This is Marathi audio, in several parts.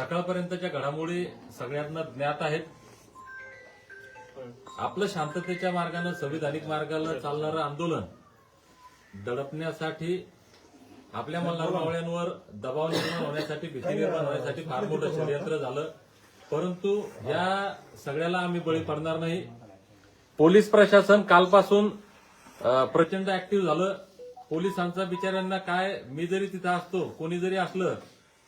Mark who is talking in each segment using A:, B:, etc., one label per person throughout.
A: सकाळपर्यंतच्या घडामोडी सगळ्यांना ज्ञात आहेत. आपलं शांततेच्या मार्गानं संविधानिक मार्गाला चालणारं आंदोलन दडपण्यासाठी आपल्या मल्हार दबाव निर्माण होण्यासाठी भीती निर्माण होण्यासाठी फार मोठं षडयंत्र झालं. परंतु या सगळ्याला आम्ही बळी पडणार नाही. पोलीस प्रशासन कालपासून प्रचंड ऍक्टिव्ह झालं. पोलिसांचा बिचाऱ्यांना काय मी जरी तिथं असतो कोणी जरी असलं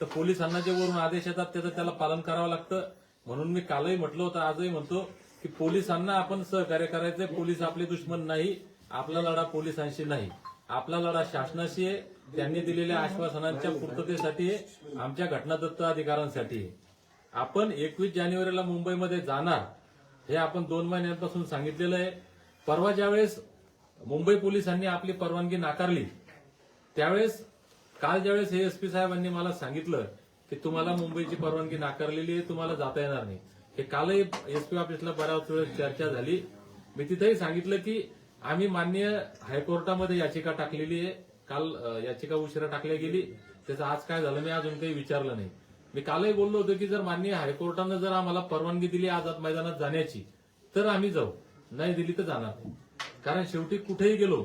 A: तर पोलिसांना जे वरून आदेश येतात त्याचं त्याला पालन करावं लागतं. म्हणून मी कालही म्हटलं होतं आजही म्हणतो की पोलिसांना आपण सहकार्य करायचंय. पोलीस आपले दुश्मन नाही आपला लढा पोलिसांशी नाही. आपला लढा शासनाशी आहे त्यांनी दिलेल्या आश्वासनांच्या पूर्ततेसाठी आहे आमच्या घटनादत्त अधिकारांसाठी आहे. आपण एकवीस जानेवारीला मुंबईमध्ये जाणार हे आपण दोन महिन्यांपासून सांगितलेलं आहे. परवा ज्यावेळेस मुंबई पोलिसांनी आपली परवानगी नाकारली त्यावेळेस काल ज्यावेळेस हे एसपी साहेबांनी मला सांगितलं की तुम्हाला मुंबईची परवानगी नाकारलेली आहे तुम्हाला जाता येणार नाही. हे कालही एसपी ऑफिसला बऱ्याच वेळेस चर्चा झाली. मी तिथेही सांगितलं की आम्ही मान्य हायकोर्टामध्ये याचिका टाकलेली आहे. काल याचिका उशिरा टाकल्या गेली. त्याचं आज काय झालं मी अजून काही विचारलं नाही. मी कालही बोललो होतो की जर मान्य हायकोर्टानं जर आम्हाला परवानगी दिली आझाद मैदानात जाण्याची तर आम्ही जाऊ. नाही दिली तर जाणार नाही. कारण शेवटी कुठेही गेलो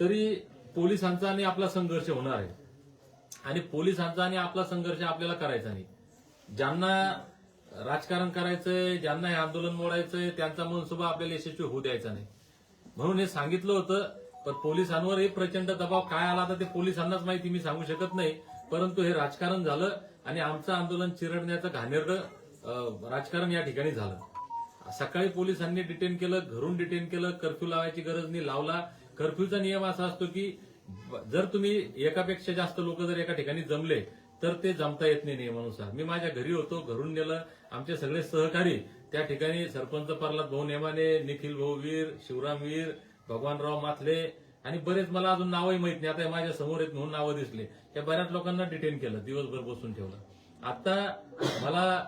A: तरी पोलिसांचा आणि आपला संघर्ष होणार आहे. आणि पोलिसांचा आणि आपला संघर्ष आपल्याला करायचा नाही. ज्यांना राजकारण करायचंय ज्यांना हे आंदोलन मोडायचंय त्यांचा मनसुबा आपल्याला यशस्वी होऊ द्यायचा नाही. म्हणून हे सांगितलं होतं पण पोलिसांवर एक प्रचंड दबाव काय आला तर ते पोलिसांनाच माहिती मी सांगू शकत नाही. परंतु हे राजकारण झालं आणि आमचं आंदोलन चिरडण्याचं घाणेरडं राजकारण या ठिकाणी झालं. सकाळी पोलिसांनी डिटेन केलं घरून डिटेन केलं कर्फ्यू लावायची गरज नाही. लावला. कर्फ्यूचा नियम असा असतो की जर तुम्ही एकापेक्षा जास्त लोक जर एका ठिकाणी जमले तर ते जमता येत नाही नियमानुसार. मी माझ्या घरी होतो घरून नेलं आमचे सगळे सहकारी त्या ठिकाणी सरपंच प्रल्हाद भाऊ नेमाने निखिल भाऊ वीर शिवराम वीर भगवानराव माथले आणि बरेच मला अजून नावही माहीत नाही. आता माझ्यासमोर येत म्हणून नावं दिसले. या बऱ्याच लोकांना डिटेन केलं दिवसभर बसून ठेवलं. आता मला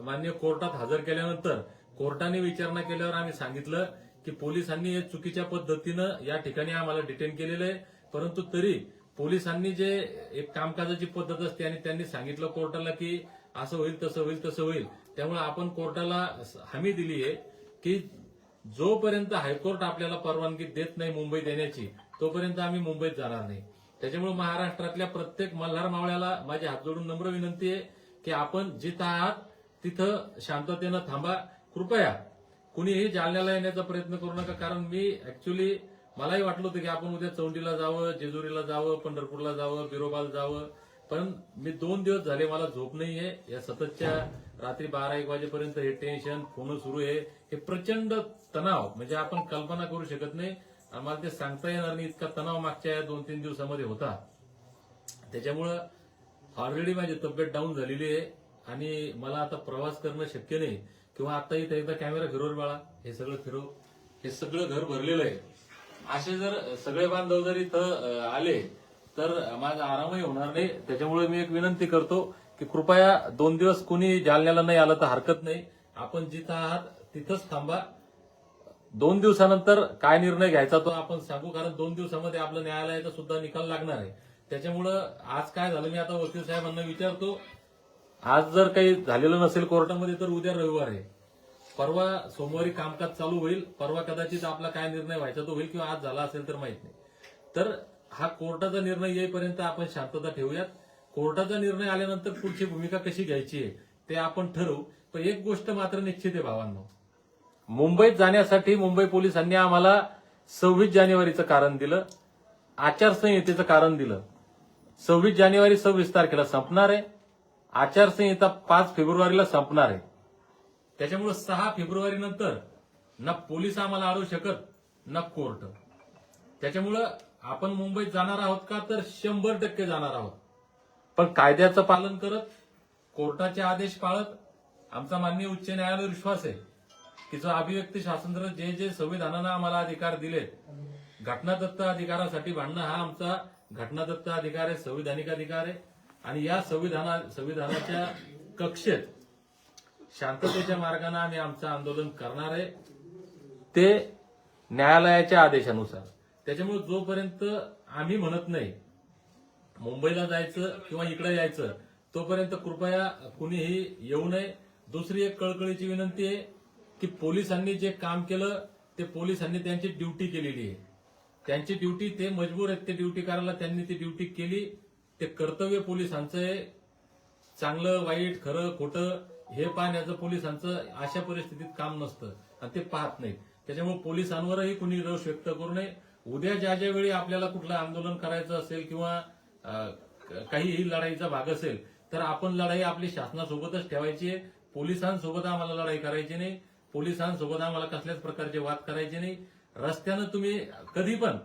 A: मान्य कोर्टात हजर केल्यानंतर कोर्टाने विचारणा केल्यावर आम्ही सांगितलं की पोलिसांनी चुकीच्या पद्धतीनं या ठिकाणी आम्हाला डिटेन केलेलं आहे. परंतु तरी पोलिसांनी जे एक कामकाजाची पद्धत असते आणि त्यांनी सांगितलं कोर्टाला की असं होईल तसं होईल तसं होईल त्यामुळे आपण कोर्टाला हमी दिली आहे की जोपर्यंत हायकोर्ट आपल्याला परवानगी देत नाही मुंबईत येण्याची तोपर्यंत आम्ही मुंबईत जाणार नाही. त्याच्यामुळे महाराष्ट्रातल्या प्रत्येक मल्हार मावळ्याला माझी हात जोडून नम्र विनंती आहे की आपण जिथं आहात तिथं शांततेनं थांबा. कृपया कुणीही जालन्याला येण्याचा प्रयत्न करू नका कारण मी ऍक्च्युली मलाही वाटलं होतं की आपण उद्या चौंडीला जावं जेजुरीला जावं पंढरपूरला जावं बिरोबाला जावं. पण मी दोन दिवस झाले मला झोप नाहीये या सततच्या रात्री बारा एक वाजेपर्यंत हे टेन्शन फोन सुरू आहे. हे प्रचंड तणाव म्हणजे आपण कल्पना करू शकत नाही. आम्हाला ते सांगता येणार नाही इतका तणाव मागच्या या दोन तीन दिवसामध्ये होता. त्याच्यामुळं ऑलरेडी माझी तब्येत डाऊन झालेली आहे. आणि मला आता प्रवास करणं शक्य नाही. किंवा आता इथं एकदा कॅमेरा फिरवर बाळा. हे सगळं फिरव. हे सगळं घर भरलेलं आहे. असे जर सगळे बांधव जर इथं आले तर माझा आरामही होणार नाही. त्याच्यामुळे मी एक विनंती करतो की कृपया दोन दिवस कुणी जालन्याला नाही आलं तर हरकत नाही. आपण जिथं आहात तिथंच थांबा. दोन दिवसानंतर काय निर्णय घ्यायचा तो आपण सांगू कारण दोन दिवसामध्ये आपलं न्यायालयाचा सुद्धा निकाल लागणार आहे. त्याच्यामुळं आज काय झालं मी आता वकील साहेबांना विचारतो. आज जर काही झालेलं नसेल कोर्टामध्ये तर उद्या रविवार आहे. परवा सोमवारी कामकाज चालू होईल परवा कदाचित आपला काय निर्णय व्हायचा तो होईल किंवा आज झाला असेल तर माहीत नाही. तर हा कोर्टाचा निर्णय येईपर्यंत आपण शांतता ठेवूयात. कोर्टाचा निर्णय आल्यानंतर पुढची भूमिका कशी घ्यायची आहे ते आपण ठरवू. पण एक गोष्ट मात्र निश्चित आहे भावांनो. मुंबईत जाण्यासाठी मुंबई पोलिसांनी आम्हाला सव्वीस जानेवारीचं कारण दिलं. आचारसंहितेचं कारण दिलं. सव्वीस जानेवारी सव्वीस तारखेला संपणार आहे. आचारसंहिता पाच फेब्रुवारीला संपणार आहे. त्याच्यामुळे सहा फेब्रुवारी नंतर ना पोलीस आम्हाला अडवू शकत ना कोर्ट. त्याच्यामुळं आपण मुंबईत जाणार आहोत का तर शंभर टक्के जाणार आहोत. पण कायद्याचं पालन करत कोर्टाचे आदेश पाळत आमचा माननीय उच्च न्यायालय विश्वास आहे की जो अभिव्यक्ती स्वातंत्र्य जे जे संविधानानं आम्हाला अधिकार दिलेत घटनादत्त अधिकारासाठी भांडणं हा आमचा घटनादत्त अधिकार आहे संविधानिक अधिकार आहे. आणि या संविधाना संविधानाच्या कक्षेत शांततेच्या मार्गाने आम्ही आमचं आंदोलन करणार आहे. ते न्यायालयाच्या आदेशानुसार. त्याच्यामुळे जोपर्यंत आम्ही म्हणत नाही मुंबईला जायचं किंवा इकडे यायचं तोपर्यंत कृपया कुणीही येऊ नये. दुसरी एक कळकळीची विनंती आहे की पोलिसांनी जे काम केलं ते पोलिसांनी त्यांची ड्युटी केलेली आहे. त्यांची ड्युटी ते मजबूर आहेत ते ड्युटी करायला त्यांनी ती ड्युटी केली. ते कर्तव्य पोलिसांचं आहे. चांगलं वाईट खरं खोटं हे पाहण्याचं पोलिसांचं अशा परिस्थितीत काम नसतं. आणि ते पाहत नाहीत. त्याच्यामुळे पोलिसांवरही कुणी रोष व्यक्त करू नये. उद्या ज्या ज्या वेळी आपल्याला कुठलं आंदोलन करायचं असेल किंवा अं, काहीही लढाईचा भाग असेल तर आपण लढाई आपली शासनासोबतच ठेवायची आहे. पोलिसांसोबत आम्हाला लढाई करायची नाही. पोलिसांसोबत आम्हाला कसल्याच प्रकारचे वाद करायचे नाही. रस्त्यानं तुम्ही कधी पण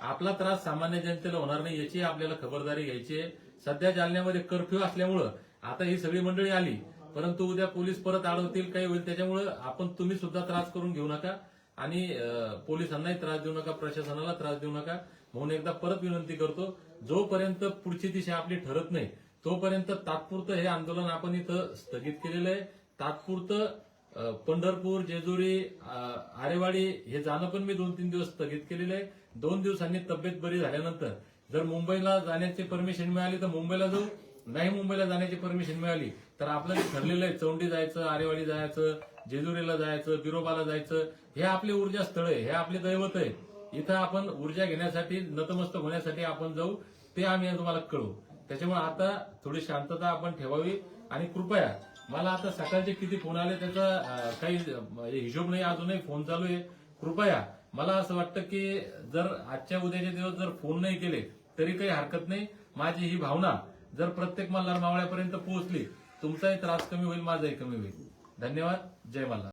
A: आपला त्रास सामान्य जनतेला होणार नाही याची आपल्याला खबरदारी घ्यायची आहे. सध्या जालन्यामध्ये कर्फ्यू असल्यामुळं आता ही सगळी मंडळी आली. परंतु उद्या पोलीस परत अडवतील काही होईल. त्याच्यामुळे आपण तुम्ही सुद्धा त्रास करून घेऊ नका आणि पोलिसांनाही त्रास देऊ नका प्रशासनाला त्रास देऊ नका. म्हणून एकदा परत विनंती करतो जोपर्यंत पुढची दिशा आपली ठरत नाही तोपर्यंत तात्पुरतं हे आंदोलन आपण इथं स्थगित केलेलं आहे. तात्पुरतं पंढरपूर जेजुरी आरेवाडी हे जाणं पण मी दोन तीन दिवस स्थगित केलेलं आहे. दोन दिवसांनी तब्येत बरी झाल्यानंतर जर मुंबईला जाण्याची परमिशन मिळाली तर मुंबईला जाऊ. नाही मुंबईला जाण्याची परमिशन मिळाली तर आपलं जे ठरलेलं आहे चौंडी जायचं आरेवाडी जायचं जेजुरीला जायचं बिरोबाला जायचं हे आपले ऊर्जा स्थळ आहे हे आपले दैवत आहे. इथं आपण ऊर्जा घेण्यासाठी नतमस्तक होण्यासाठी आपण जाऊ ते आम्ही तुम्हाला कळू त्याच्यामुळे आता थोडी शांतता आपण ठेवावी आणि कृपया मला आता सकाळचे किती फोन आले त्याचा काही हिशोब नाही अजूनही फोन चालू आहे. कृपया मला असं वाटतं की जर आजच्या उद्याचे दिवस जर फोन नाही केले तरी काही हरकत नाही. माझी ही भावना जर प्रत्येक मल्हार मावळ्यापर्यंत पोहोचली तुमचाही त्रास कमी होईल माझाही कमी होईल. धन्यवाद. जय मल्हार.